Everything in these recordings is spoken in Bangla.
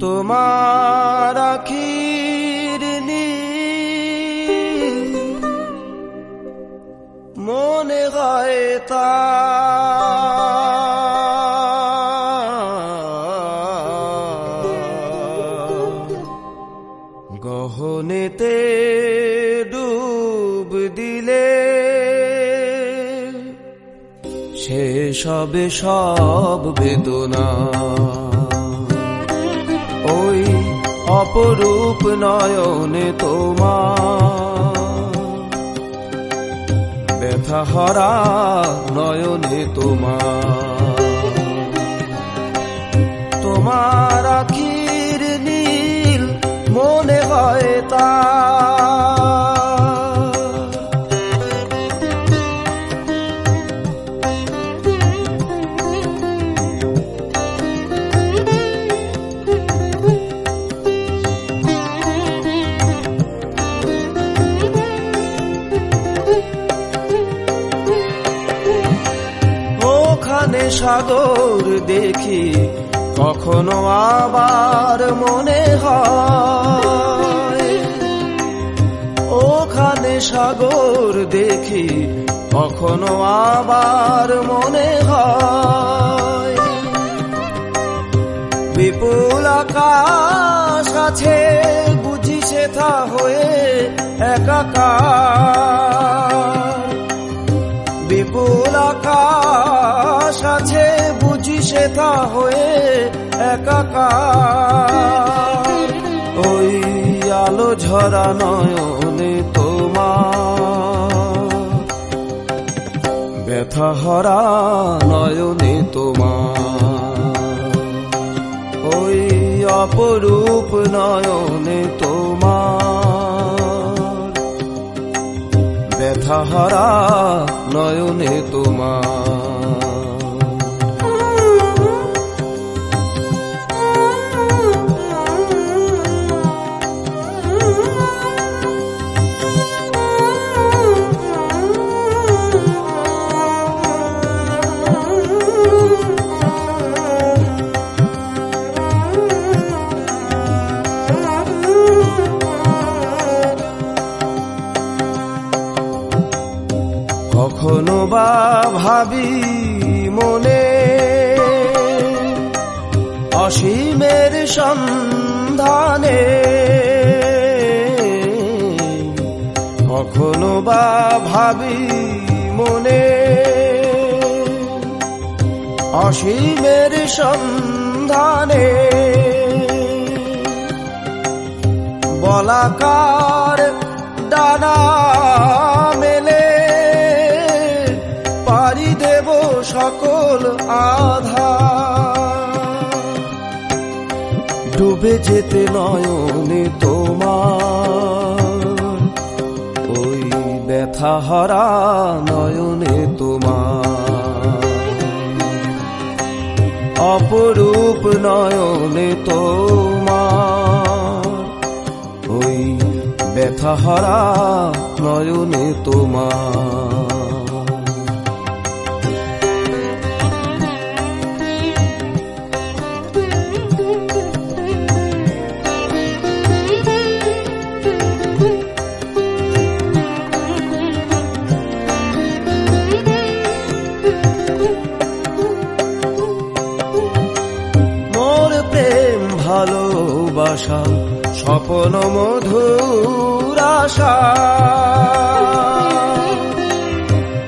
তোমার আখির মনে হয় তা গহনেতে ডুব দিলে শেষ হবে সব বেদনা। অপরূপ নয়নে তোমার। ব্যথা হরা নয়নে তোমা তোমার আখির নীল মনে হয় তা সাগর দেখি, কখনো আবার মনে হয়। ওখানে সাগর দেখি, কখনো আবার মনে হয়। বিপুল আকাশ আছে, বুঝি সেথা হয়ে একাকার। বিপুল আকাশ হয়ে একাকার। ওই আলো ঝরা নয়নে তোমার। ব্যথা হরা নয়নে তোমার। ওই অপরূপ নয়নে তোমার। ব্যথা হরা নয়নে তোমার। বা ভাবি মনে। অসীমের সন্ধানে কখনো বা ভাবি মনে। অসীমের সন্ধানে বলাকার আধা ডুবে যেতে নয়নে তোমার, ওই ব্যথা হারা নয়নে তোমার। অপরূপ নয়নে তোমার, ওই ব্যথা হারা নয়নে তোমার। ভালোবাসা, স্বপ্ন মধুর আশা।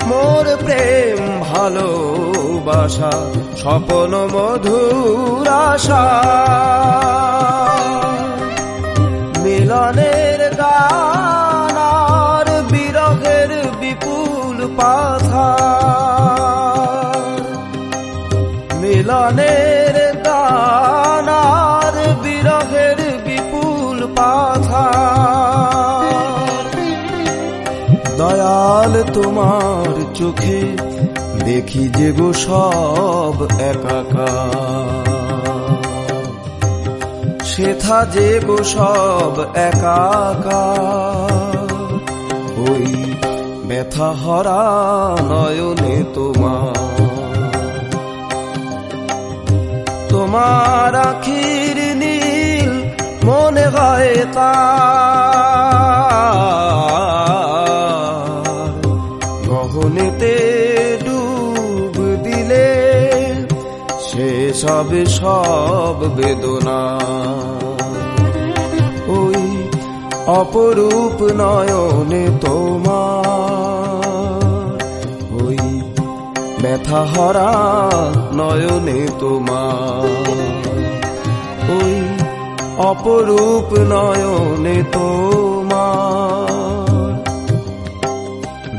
মোর প্রেম ভালোবাসা, স্বপ্ন মধুর আশা। মিলনের গান আর বিরহের বিপুল পাথা। মিলনের চোখে দেখি যে গো সব একাকার। সেথা যে গো সব একাকার। ওই ব্যথা হরা নয়নে তোমার। তোমার আখির নীল তার। হবে সব বেদনা। ওই অপরূপ নয়নে তোমার, ওই ব্যথা হরা নয়নে তোমার, ওই অপরূপ নয়নে তোমার।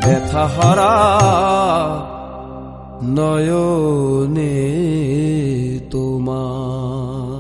ব্যথা হরা নয়নে তোমার।